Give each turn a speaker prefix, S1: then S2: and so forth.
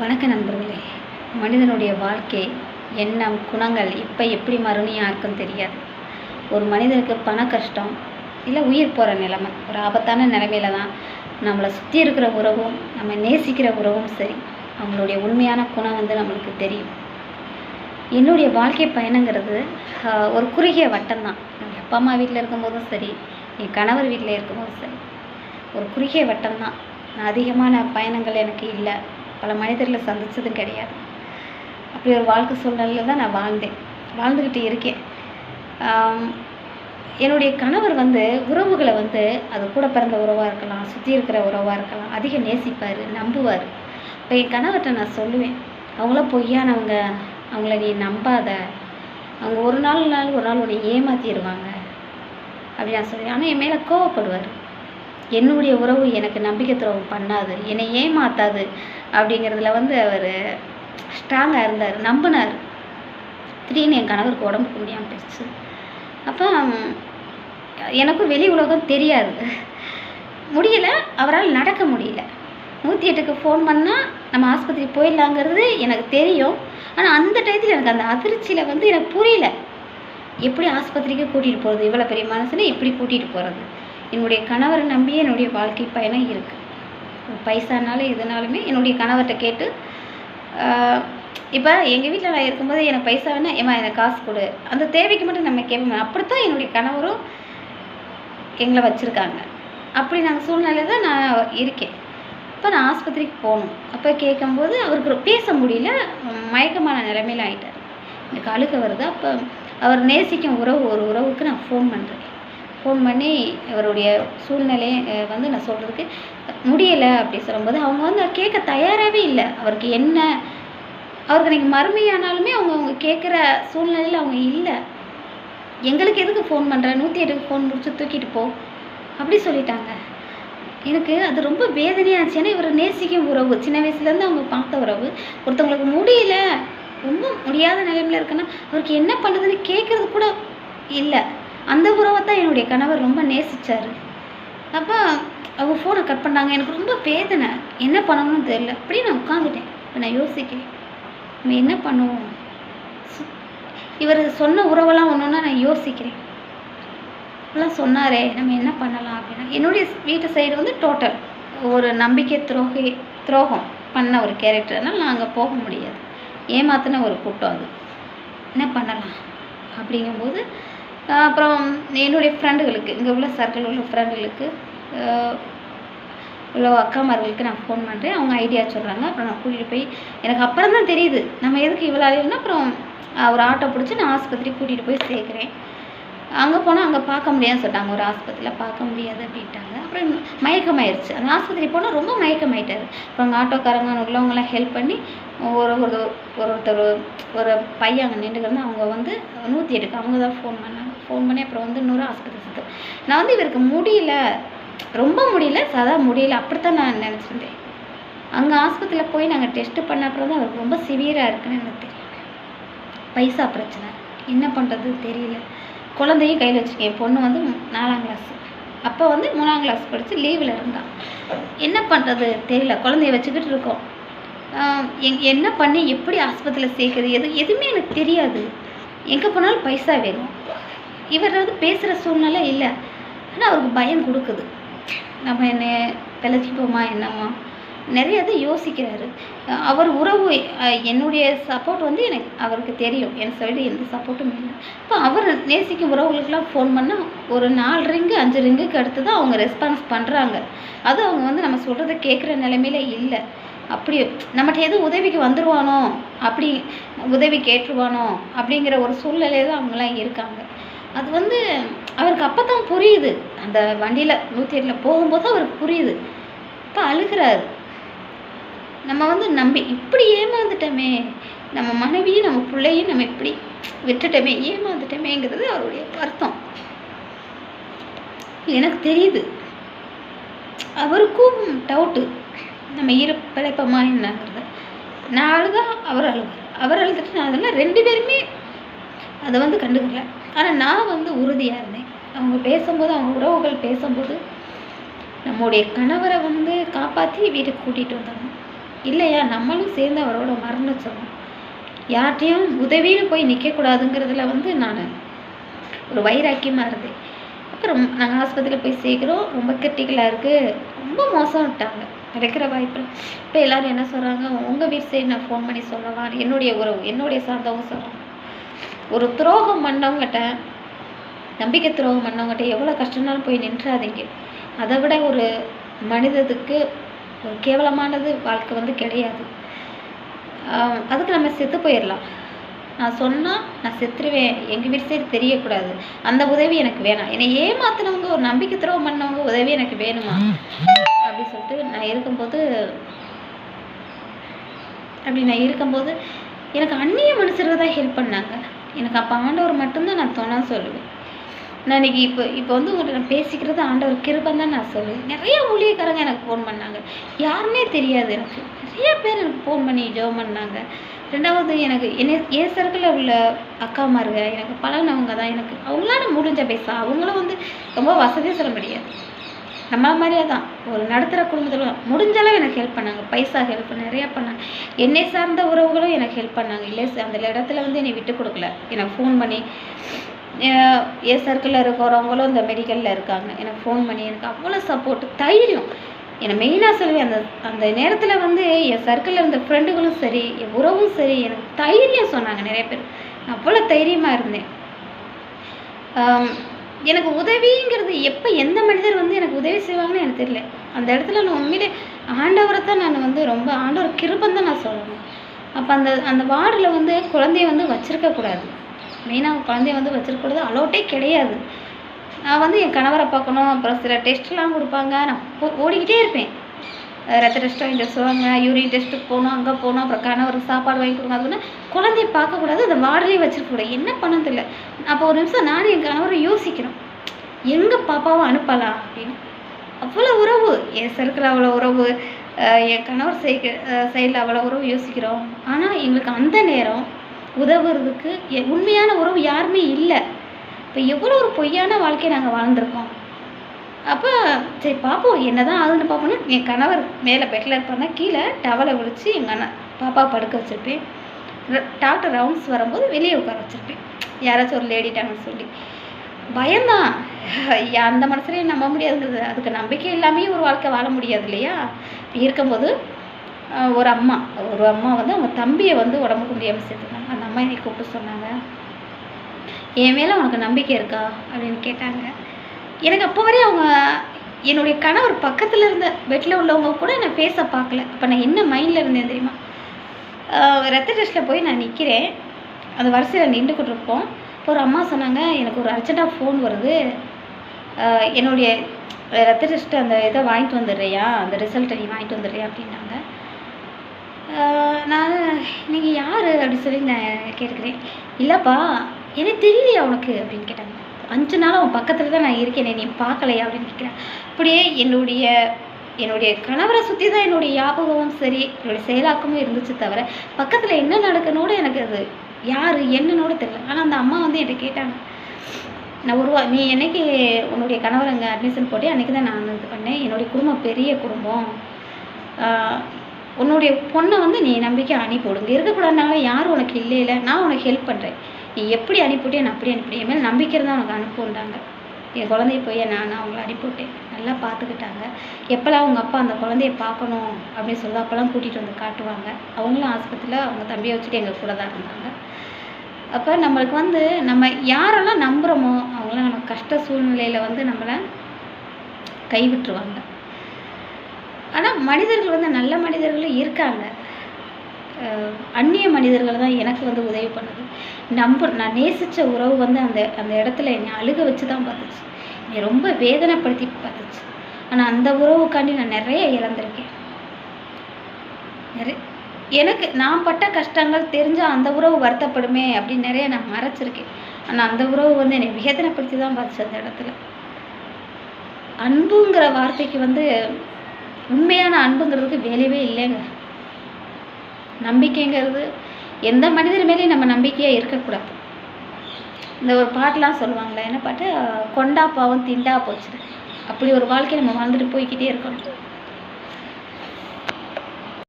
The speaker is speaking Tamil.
S1: வணக்க நண்பர்களே. மனிதனுடைய வாழ்க்கை எண்ணம் குணங்கள் இப்போ எப்படி மாறும்னு யாருக்கும் தெரியாது. ஒரு மனிதனுக்கு பண கஷ்டம் இல்லை உயிர் போகிற நிலைமை ஒரு ஆபத்தான நிலைமையில தான் நம்மளை சுற்றி இருக்கிற உறவும் நம்ம நேசிக்கிற உறவும் சரி அவங்களுடைய உண்மையான குணம் வந்து நம்மளுக்கு தெரியும். என்னுடைய வாழ்க்கை பயணங்கிறது ஒரு குறுகிய வட்டம் தான். எங்கள் அப்பா அம்மா வீட்டில் இருக்கும்போதும் சரி என் கணவர் வீட்டில் இருக்கும்போதும் சரி. ஒரு குறுகிய வட்டம் தான். நான் அதிகமான பயணங்கள் எனக்கு இல்லை. பல மனிதர்களை சந்தித்ததும் கிடையாது. அப்படி ஒரு வாழ்க்கை சூழ்நிலையில் தான் நான் வாழ்ந்தேன். வாழ்ந்துக்கிட்டு இருக்கேன். என்னுடைய கணவர் வந்து உறவுகளை வந்து அது கூட பிறந்த உறவாக இருக்கலாம் சுற்றி இருக்கிற உறவாக இருக்கலாம் அதிக நேசிப்பார் நம்புவார். இப்போ என் கணவர்கிட்ட நான் சொல்லுவேன் அவங்களாம் பொய்யானவங்க. அவங்கள நீ நம்பாத. அவங்க ஒரு நாள் நாள் ஒரு நாள் உன்னை ஏமாற்றிடுவாங்க அப்படி நான் சொல்லுவேன். ஆனால் என் மேலே கோவப்படுவார். என்னுடைய உறவு எனக்கு நம்பிக்கை துறவு பண்ணாது என்னை ஏமாத்தாது அப்படிங்கிறதுல வந்து அவர் ஸ்ட்ராங்காக இருந்தார் நம்பினார். திடீர்னு என் கணவருக்கு உடம்புக்கு முடியாமல் போயிடுச்சு. அப்போ எனக்கும் வெளி உலகம் தெரியாது. முடியல அவரால் நடக்க முடியல. நூற்றி எட்டுக்கு ஃபோன் பண்ணால் நம்ம ஆஸ்பத்திரி போயிடலாங்கிறது எனக்கு தெரியும். ஆனால் அந்த டயத்தில் எனக்கு அந்த அதிர்ச்சியில் வந்து எனக்கு புரியல. எப்படி ஆஸ்பத்திரிக்கு கூட்டிகிட்டு போகிறது இவ்வளோ பெரிய மனசுன்னு எப்படி கூட்டிகிட்டு போகிறது என்னுடைய கணவரை நம்பியே என்னுடைய வாழ்க்கை பயணம் இருக்குது பைசானாலும் எதுனாலுமே என்னுடைய கணவர்கிட்ட கேட்டு இப்போ எங்கள் வீட்டில் நான் இருக்கும்போது எனக்கு பைசா வேணா ஏமா எனக்கு காசு கொடு. அந்த தேவைக்கு மட்டும் நம்ம கேட்போம் அப்படித்தான் என்னுடைய கணவரும் எங்களை வச்சுருக்காங்க. அப்படி நாங்கள் சூழ்நிலை தான் நான் இருக்கேன். இப்போ நான் ஆஸ்பத்திரிக்கு போகணும். அப்போ கேட்கும்போது அவருக்கு பேச முடியல. மயக்கமான நிலைமையில ஆகிட்டார் எனக்கு அழுக வருது. அப்போ அவர் நேசிக்கும் உறவு ஒரு உறவுக்கு நான் ஃபோன் பண்ணுறேன் ஃபோன் பண்ணி இவருடைய சூழ்நிலையை வந்து நான் சொல்கிறதுக்கு முடியலை அப்படி சொல்லும்போது அவங்க வந்து கேட்க தயாராகவே இல்லை. அவருக்கு என்ன அவருக்கு நீங்கள் மறுமையானாலுமே அவங்க அவங்க கேட்குற சூழ்நிலையில் அவங்க இல்லை. எங்களுக்கு எதுக்கு ஃபோன் பண்ணுற நூற்றி எட்டுக்கு ஃபோன் முடிச்சு தூக்கிட்டு போ. அப்படி சொல்லிட்டாங்க. எனக்கு அது ரொம்ப வேதனையாக இருந்துச்சு. ஏன்னா இவர் நேசிக்கும் உறவு சின்ன வயசுலேருந்து அவங்க பார்த்த உறவு. ஒருத்தவங்களுக்கு முடியல. ரொம்ப முடியாத நிலைமையில இருக்குன்னா அவருக்கு என்ன பண்ணுதுன்னு கேட்குறது கூட இல்லை. அந்த உறவை தான் என்னுடைய கணவர் ரொம்ப நேசித்தார் அப்போ அவங்க ஃபோனை கட் பண்ணாங்க. எனக்கு ரொம்ப வேதனை. என்ன பண்ணணும்னு தெரியல. அப்படியே நான் உட்காந்துட்டேன் இப்போ நான் யோசிக்கிறேன். நம்ம என்ன பண்ணுவோம்? இவர் சொன்ன உறவெல்லாம் ஒன்று நான் யோசிக்கிறேன். இப்படிலாம் சொன்னாரே நம்ம என்ன பண்ணலாம் அப்படின்னா என்னுடைய வீட்டு சைடு வந்து டோட்டல் ஒரு நம்பிக்கை துரோகி துரோகம் பண்ண ஒரு கேரக்டர்னால் நான் அங்கே போக முடியாது. ஏமாத்தின ஒரு கூட்டம் அது. என்ன பண்ணலாம்? அப்படிங்கும்போது அப்புறம் என்னுடைய ஃப்ரெண்டுகளுக்கு இங்கே உள்ள சர்க்கிள் உள்ள ஃப்ரெண்டுகளுக்கு உள்ள அக்காமார்களுக்கு நான் ஃபோன் பண்ணுறேன் அவங்க ஐடியா சொல்கிறாங்க அப்புறம் நான் கூட்டிகிட்டு போய் எனக்கு அப்புறம் தான் தெரியுது. நம்ம எதுக்கு இவ்வளோ அலையும்னா அப்புறம் ஒரு ஆட்டோ பிடிச்சி நான் ஆஸ்பத்திரி கூட்டிகிட்டு போய் சேர்க்குறேன். அங்கே போனால் அங்கே பார்க்க முடியாதுன்னு சொல்லிட்டாங்க. ஒரு ஆஸ்பத்திரியில் பார்க்க முடியாது அப்படின்ட்டாங்க. அப்புறம் மயக்கமாயிருச்சு. அந்த ஆஸ்பத்திரி போனால் ரொம்ப மயக்கமாயிட்டார். அப்புறம் அங்கே ஆட்டோக்காரங்க உள்ளவங்களாம் ஹெல்ப் பண்ணி ஒரு ஒரு ஒருத்தர் ஒரு பையன் அங்கே நின்றுக்கிருந்து அவங்க வந்து நூற்றி எட்டுக்கு அவங்க தான் ஃபோன் பண்ணாங்க. ஃபோன் பண்ணி அப்புறம் வந்து இன்னொரு ஆஸ்பத்திரி சுத்தம் நான் வந்து இவருக்கு முடியல. ரொம்ப முடியல. சாதா முடியல. அப்படித்தான் நான் நினச்சிருந்தேன். அங்கே ஆஸ்பத்திரியில் போய் நாங்கள் டெஸ்ட்டு பண்ண அப்புறம் தான் அவருக்கு ரொம்ப சிவியராக இருக்குன்னு எனக்கு தெரியும் பைசா பிரச்சனை. என்ன பண்ணுறது தெரியல. குழந்தையும் கையில் வச்சுருக்கேன். என் பொண்ணு வந்து நாலாம் கிளாஸ் அப்போ வந்து மூணாம் கிளாஸ் படித்து லீவில் இருந்தான். என்ன பண்ணுறது தெரியல. குழந்தைய வச்சுக்கிட்டு இருக்கோம். எங் என்ன பண்ணி எப்படி ஆஸ்பத்திரியில் சேர்க்குறது? எது எதுவுமே எனக்கு தெரியாது. எங்கே போனாலும் பைசா வேணும். இவர் வந்து பேசுகிற சூழ்நிலை இல்லை. ஆனால் அவருக்கு பயம் கொடுக்குது. நம்ம என்ன பிழைச்சிப்போமா என்னம்மா? நிறைய இது யோசிக்கிறாரு. அவர் உறவு என்னுடைய சப்போர்ட் வந்து எனக்கு அவருக்கு தெரியும். என் சைடு எந்த சப்போர்ட்டும் இல்லை. இப்போ அவர் நேசிக்கும் உறவுகளுக்கெல்லாம் ஃபோன் பண்ணால் ஒரு நாலு ரிங்கு அஞ்சு ரிங்குக்கு அடுத்து தான் அவங்க ரெஸ்பான்ஸ் பண்ணுறாங்க அது அவங்க வந்து நம்ம சொல்கிறத கேட்குற நிலைமையில இல்லை. அப்படி நம்மகிட்ட எதுவும் உதவிக்கு வந்துடுவானோ அப்படி உதவி கேட்டுருவானோ அப்படிங்கிற ஒரு சூழ்நிலையில தான் அவங்களாம் இருக்காங்க. அது வந்து அவருக்கு அப்போ தான் புரியுது. அந்த வண்டியில் நூற்றி எட்டில் போகும்போது அவருக்கு புரியுது. இப்போ அழுகிறாரு. நம்ம வந்து நம்பி இப்படி ஏமாந்துட்டோமே. நம்ம மனைவியும் நம்ம பிள்ளையும் நம்ம இப்படி விட்டுட்டோமே ஏமாந்துட்டோமேங்கிறது அவருடைய வருத்தம். எனக்கு தெரியுது. அவருக்கும் டவுட்டு நம்ம இரு என்னங்கிறது. நான் அழுதா அவர் அழுவார். அவர் அழுதுட்டு நான் அதெல்லாம் ரெண்டு பேருமே அதை வந்து கண்டுக்கல. ஆனால் நான் வந்து உறுதியாக இருந்தேன். அவங்க பேசும்போது அவங்க உறவுகள் பேசும்போது நம்முடைய கணவரை வந்து காப்பாற்றி வீட்டுக்கு கூட்டிகிட்டு வந்தாங்க. இல்லையா நம்மளும் சேர்ந்து அவரோட மரணிச்சிடணும் யார்கிட்டையும் உதவின்னு போய் நிற்கக்கூடாதுங்கிறதுல வந்து நான் ஒரு வைராக்கியமாக இருந்தேன். அப்புறம் நாங்கள் ஆஸ்பத்திரியில் போய் சேர்க்குறோம். ரொம்ப கிரிட்டிக்கலாக இருக்குது ரொம்ப மோசம் விட்டாங்க. கிடைக்கிற வாய்ப்பு. இப்போ எல்லோரும் என்ன சொல்கிறாங்க உங்கள் வீட்டு சைடு நான் ஃபோன் பண்ணி சொல்லவா? என்னுடைய உறவு என்னுடைய சார்ந்தவங்க சொல்கிறாங்க ஒரு துரோகம் பண்ணவங்ககிட்ட நம்பிக்கை துரோகம் பண்ணவங்ககிட்ட எவ்வளோ கஷ்டம்னாலும் போய் நின்றாதீங்க. அதை விட ஒரு மனிதத்துக்கு ஒரு கேவலமானது வாழ்க்கை வந்து கிடையாது. அதுக்கு நம்ம செத்து போயிடலாம் நான் சொன்னால் நான் செத்துருவேன். எங்கள் வீட்டு சைடு தெரியக்கூடாது. அந்த உதவி எனக்கு வேணாம். என்னை ஏமாத்தினவங்க ஒரு நம்பிக்கை துரோகம் பண்ணவங்க உதவி எனக்கு வேணுமா? அப்படி சொல்லிட்டு நான் இருக்கும்போது அப்படி நான் இருக்கும்போது எனக்கு அந்நிய மனுஷர்கள் தான் ஹெல்ப் பண்ணாங்க. எனக்கு அப்போ ஆண்டவர் மட்டும்தான் நான் துணை சொல்லுவேன். நான் இன்னைக்கு இப்போ இப்போ வந்து உங்கள்கிட்ட நான் பேசிக்கிறது ஆண்டவர் கிருபம் தான் நான் சொல்லுவேன். நிறைய ஊழியக்காரங்க எனக்கு ஃபோன் பண்ணாங்க. யாருமே தெரியாது எனக்கு. நிறைய பேர் எனக்கு ஃபோன் பண்ணி ஜெபம் பண்ணாங்க. ரெண்டாவது எனக்கு என்ன என் சர்க்கிளில் உள்ள அக்காமாருங்க எனக்கு பழகினவங்க தான் எனக்கு. அவங்களால முடிஞ்ச பேச அவங்களும் வந்து ரொம்ப வசதியாக சொல்ல முடியாது. நம்மள மாதிரியே தான். ஒரு நடுத்தர குடும்பத்தில் முடிஞ்சளவு எனக்கு ஹெல்ப் பண்ணாங்க. பைசா ஹெல்ப் நிறையா பண்ணாங்க. என்னை சார்ந்த உறவுகளும் எனக்கு ஹெல்ப் பண்ணாங்க. இல்லை அந்த இடத்துல வந்து என்னை விட்டு கொடுக்கல. எனக்கு ஃபோன் பண்ணி அஹ் என் சர்க்கிளில் இருக்கிறவங்களும் இந்த மெடிக்கலில் இருக்காங்க. எனக்கு ஃபோன் பண்ணி எனக்கு அவ்வளோ சப்போர்ட் தைரியம். என்னை மெயினாக சொல்லுவேன். அந்த அந்த நேரத்தில் வந்து என் சர்க்கிளில் இருந்த ஃப்ரெண்டுகளும் சரி என் உறவும் சரி எனக்கு தைரியம் சொன்னாங்க நிறைய பேர். நான் அவ்வளோ தைரியமாக இருந்தேன். எனக்கு உதவிங்கிறது எப்போ எந்த மனிதர் வந்து எனக்கு உதவி செய்வாங்கன்னு எனக்கு தெரியல. அந்த இடத்துல நான் உண்மையிலே ஆண்டவரை தான் நான் வந்து ரொம்ப ஆண்டவர் கிருபம் தான் நான் சொல்லணும். அப்போ அந்த அந்த வார்டில் வந்து குழந்தைய வந்து வச்சுருக்கக்கூடாது மெயினாக குழந்தைய வந்து வச்சிருக்கக்கூடாது அலோட்டே கிடையாது. நான் வந்து என் கணவரை பார்க்கணும். அப்புறம் சில டெஸ்ட்லாம் கொடுப்பாங்க. நான் ஓடிக்கிட்டே இருப்பேன். ரத்த டெஸ்ட் வாங்கிட்டு சொல்லுவாங்க. யூரின் டெஸ்ட்டுக்கு போகணும் அங்கே போகணும். அப்புறம் கணவருக்கு சாப்பாடு வாங்கி கொடுங்க. அதுன்னு குழந்தைய பார்க்கக்கூடாது அந்த வார்டிலே வச்சிருக்கக்கூடாது. என்ன பண்ண இல்லை அப்போ ஒரு நிமிஷம் நானும் என் கணவரை யோசிக்கிறோம். எங்கே பாப்பாவை அனுப்பலாம் அப்படின்னு. அவ்வளோ உறவு. என் சர்க்கிள் அவ்வளோ உறவு. என் கணவர் சைக்கு சைடில் அவ்வளோ உறவு யோசிக்கிறோம். ஆனால் எங்களுக்கு அந்த நேரம் உதவுறதுக்கு உண்மையான உறவு யாருமே இல்லை. இப்போ எவ்வளோ ஒரு பொய்யான வாழ்க்கையை நாங்கள் வாழ்ந்திருக்கோம். அப்போ சரி பார்ப்போம் என்னதான் ஆகுதுன்னு பார்ப்போம்னா என் கணவர் மேலே பெட்டில் இருப்பாங்க கீழே டவலை விழிச்சு எங்கள் அண்ணன் பாப்பா படுக்க வச்சுருப்பேன். டாக்டர் ரவுண்ட்ஸ் வரும்போது வெளியே உட்கார வச்சுருப்பேன். யாராச்சும் ஒரு லேடிட்டாங்கன்னு சொல்லி பயம்தான் அந்த மனசுலையும் நம்ப முடியாதுங்கிறது. அதுக்கு நம்பிக்கை இல்லாமையும் ஒரு வாழ்க்கை வாழ முடியாது இல்லையா? இருக்கும்போது ஒரு அம்மா ஒரு அம்மா வந்து அவங்க தம்பியை வந்து உடம்புக்கு முடியாமல் சேர்த்துருந்தாங்க அந்த அம்மா என்னை கூப்பிட்டு சொன்னாங்க என் மேலே உனக்கு நம்பிக்கை இருக்கா? அப்படின்னு கேட்டாங்க. எனக்கு அப்போ வரையும் அவங்க என்னுடைய கணவர் பக்கத்தில் இருந்த பெட்டில் உள்ளவங்க கூட நான் ஃபேஸை பார்க்கல. அப்போ நான் என்ன மைண்டில் இருந்தேன் தெரியுமா? ரத்த டெஸ்ட்டில் போய் நான் நிற்கிறேன் அந்த வரிசையில் நின்றுக்கிட்டு இருப்போம் இப்போ ஒரு அம்மா சொன்னாங்க எனக்கு ஒரு அர்ஜெண்ட்டாக ஃபோன் வருது. என்னுடைய ரத்த டெஸ்ட்டு அந்த இதை வாங்கிட்டு வந்துடுறியா? அந்த ரிசல்ட்டை நீ வாங்கிட்டு வந்துடுறியா? அப்படின்னாங்க. நான் நீங்கள் யார்? அப்படின்னு சொல்லி நான் கேட்குறேன் இல்லைப்பா எனக்கு தெரியலையா உனக்கு? அப்படின்னு கேட்டாங்க. அஞ்சு நாள் அவன் பக்கத்தில் தான் நான் இருக்கேனே நீ பார்க்கலையா? அப்படின்னு கேட்குறேன். அப்படியே என்னுடைய என்னுடைய கணவரை சுற்றி தான் என்னுடைய ஞாபகமும் சரி என்னுடைய செயலாக்கமும் இருந்துச்சு தவிர பக்கத்தில் என்ன நடக்கணும்னு எனக்கு அது யார் என்னன்னோட தெரியல. ஆனால் அந்த அம்மா வந்து என்கிட்ட கேட்டாங்க. நான் உருவா நீ என்னைக்கு உன்னுடைய கணவர் அங்கே அட்மிஷன் போட்டு அன்றைக்கி தான் நான் இது பண்ணேன். என்னுடைய குடும்பம் பெரிய குடும்பம். உன்னுடைய பொண்ணை வந்து நீ நம்பிக்கை அனுப்பிவிடு இங்கே இருக்கக்கூடாதுனால யாரும் உனக்கு இல்லை இல்லை நான் உனக்கு ஹெல்ப் பண்ணுறேன் நீ எப்படி அனுப்பிவிட்டியோ நான் அப்படி அனுப்பிட்டேன். மேலே நம்பிக்கை தான் உனக்கு அனுப்புன்றாங்க. என் குழந்தைய போய் நான் அவங்கள அனுப்பிவிட்டேன் நல்லா பார்த்துக்கிட்டாங்க. எப்போல்லாம் அவங்க அப்பா அந்த குழந்தைய பார்க்கணும் அப்படின்னு சொல்லி அப்போல்லாம் கூட்டிகிட்டு வந்து காட்டுவாங்க. அவங்களும் ஆஸ்பத்திரியில் அவங்க தம்பியை வச்சுட்டு எங்கள் கூட தான் இருந்தாங்க. அப்போ நம்மளுக்கு வந்து நம்ம யாரெல்லாம் நம்புகிறோமோ அவங்களாம் நம்ம கஷ்ட சூழ்நிலையில் வந்து நம்மளை கைவிட்டுருவாங்க. ஆனால் மனிதர்கள் வந்து நல்ல மனிதர்களும் இருக்காங்க. அந்நிய மனிதர்கள் தான் எனக்கு வந்து உதவி பண்ணுது. நம்ப நான் நேசித்த உறவு வந்து அந்த அந்த இடத்துல என்னை அழுக வச்சு தான் பார்த்துச்சு. என்னை ரொம்ப வேதனைப்படுத்தி பார்த்துச்சு. ஆனால் அந்த உறவுக்காண்டி நான் நிறைய இழந்திருக்கேன் நிறைய எனக்கு நான் பட்ட கஷ்டங்கள் தெரிஞ்சால் அந்த உறவு வருத்தப்படுமே அப்படின்னு நிறைய நான் மறைச்சிருக்கேன். ஆனால் அந்த உறவு வந்து என்னை வேதனைப்படுத்தி தான் பார்த்துச்சு அந்த இடத்துல. அன்புங்கிற வார்த்தைக்கு வந்து உண்மையான அன்புங்கிறதுக்கு வேலையே இல்லைங்க. நம்பிக்கைங்கிறது எந்த மனிதர் மேலேயும் நம்ம நம்பிக்கையாக இருக்கக்கூடாது. இந்த ஒரு பாட்டெலாம் சொல்லுவாங்களே என்ன பாட்டு? கொண்டா பாவம் திண்டா போச்சு அப்படி ஒரு வாழ்க்கை நம்ம வாழ்ந்துட்டு போய்க்கிட்டே இருக்கணும்.